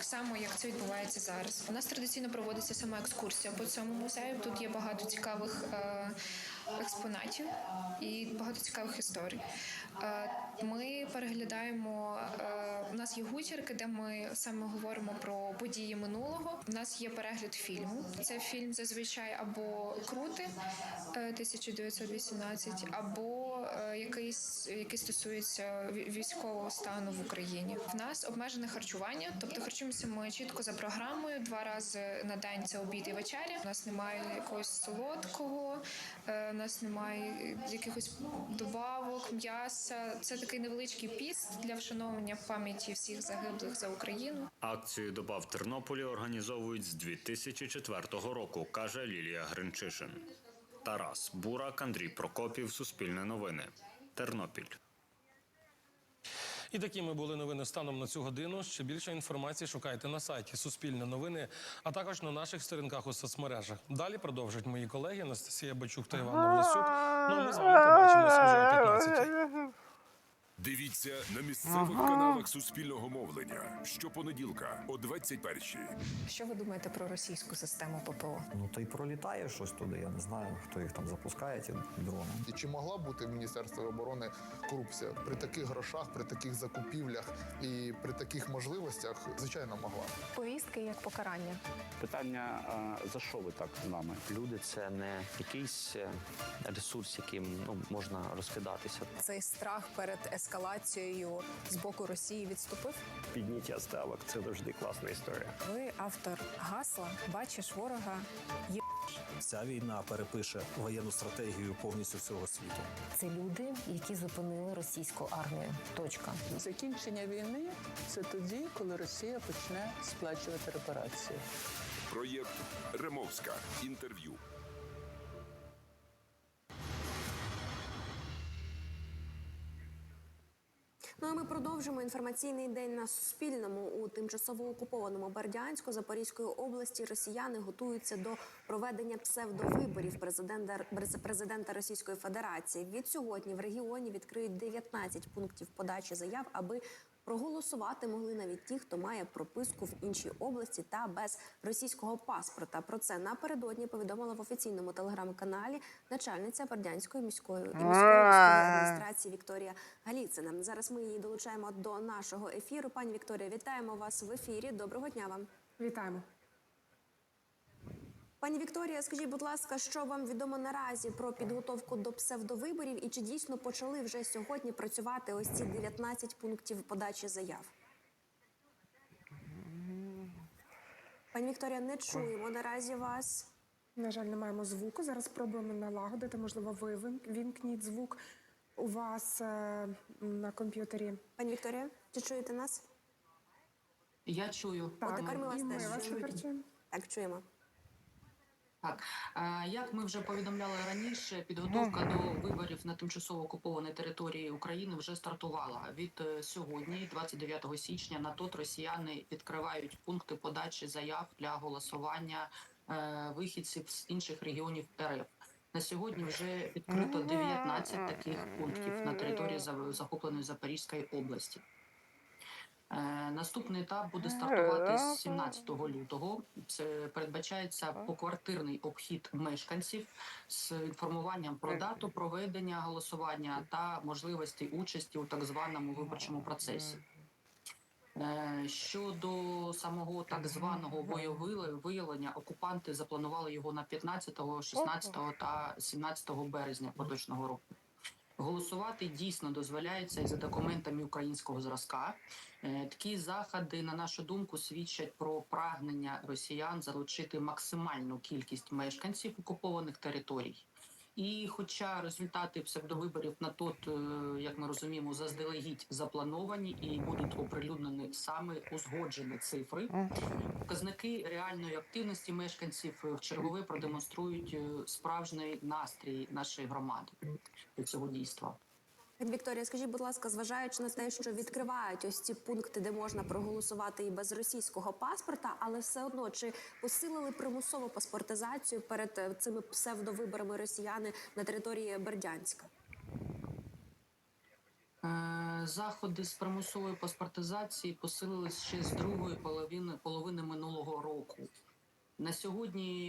так само як це відбувається зараз. У нас традиційно проводиться сама екскурсія по цьому музею. Тут є багато цікавих е, експонатів і багато цікавих історій. Е, Ми переглядаємо. е, У нас є гутірки, де ми саме говоримо про події минулого. У нас є перегляд фільму. Це фільм зазвичай або крути е, 1918, або е, якийсь, який стосується військового стану в Україні. В нас обмежене харчування, тобто харчуємося ми чітко за програмою. Два рази на день це обід і вечеря. У нас немає якогось солодкого, нас немає якихось добавок, м'яса. Це такий невеличкий піст для вшановування пам'яті всіх загиблих за Україну. Акцію доба в Тернополі організовують з 2004 року, каже Лілія Гринчишин. Тарас Бурак, Андрій Прокопів, Суспільне новини. Тернопіль. І такими були новини станом на цю годину. Ще більше інформації шукайте на сайті Суспільне новини, а також на наших сторінках у соцмережах. Далі продовжать мої колеги Анастасія Бачук та Іван Власюк. Ну ми з вами побачимося вже о 15 Дивіться на місцевих каналах суспільного мовлення щопонеділка о 21-й. Що ви думаєте про російську систему ППО? Ну то й пролітає щось туди. Я не знаю, хто їх там запускає, ті дрони. І чи могла бути в Міністерстві оборони корупція при таких грошах, при таких закупівлях і при таких можливостях? Звичайно, могла. Повістки як покарання. Питання, а, за що ви так з нами? Люди це не якийсь е, ресурс, яким ну можна розкидатися. Цей страх перед ескалацією з боку Росії відступив. Підняття ставок це завжди класна історія. Ви автор гасла Бачиш ворога. Є Ця війна перепише воєнну стратегію повністю всього світу. Це люди, які зупинили російську армію. Точка. Закінчення війни це тоді, коли Росія почне сплачувати репарації. Проєкт Ремовська. Інтерв'ю. Ну а ми продовжимо інформаційний день на Суспільному у тимчасово окупованому Бердянську Запорізької області. Росіяни готуються до проведення псевдовиборів президента президента Російської Федерації. Від сьогодні в регіоні відкриють 19 пунктів подачі заяв, аби проголосувати могли навіть ті, хто має прописку в іншій області та без російського паспорта. Про це напередодні повідомила в офіційному телеграм-каналі начальниця Бердянської міської і міської адміністрації Вікторія Галіцина. Зараз ми її долучаємо до нашого ефіру. Пані Вікторія, вітаємо вас в ефірі. Доброго дня вам. Вітаємо. Пані Вікторія, скажіть, будь ласка, що вам відомо наразі про підготовку до псевдовиборів і чи дійсно почали вже сьогодні працювати ось ці 19 пунктів подачі заяв? Пані Вікторія, не чуємо наразі вас. На жаль, не маємо звуку. Зараз спробуємо налагодити. Можливо, ви вим- вімкніть звук у вас е, на комп'ютері. Пані Вікторія, чи чуєте нас? Я чую. От тепер ми вас і ми вас тепер чуємо. Так, чуємо. Так, як ми вже повідомляли раніше, підготовка до виборів на тимчасово окупованій території України вже стартувала. Від е, сьогодні, 29 січня, на тот росіяни відкривають пункти подачі заяв для голосування е, вихідців з інших регіонів РФ. На сьогодні вже відкрито 19 таких пунктів на території захопленої Запорізької області. Е, Наступний етап буде стартувати з 17 лютого. Це передбачається поквартирний обхід мешканців з інформуванням про дату проведення голосування та можливості участі у так званому виборчому процесі. Е, Щодо самого так званого виявлення, окупанти запланували його на 15, 16 та 17 березня поточного року. Голосувати дійсно дозволяється і за документами українського зразка. Е, Такі заходи, на нашу думку, свідчать про прагнення росіян залучити максимальну кількість мешканців окупованих територій. І хоча результати псевдовиборів на тот, е, як ми розуміємо, заздалегідь заплановані і будуть оприлюднені саме узгоджені цифри, показники реальної активності мешканців е, в чергове продемонструють е, справжній настрій нашої громади до цього дійства. Вікторія, скажіть, будь ласка, зважаючи на те, що відкривають ось ці пункти, де можна проголосувати і без російського паспорта, але все одно чи посилили примусову паспортизацію перед е, цими псевдовиборами росіяни на території Бердянська? Е, Заходи з примусової паспортизації посилились ще з другої половини половини минулого року. На сьогодні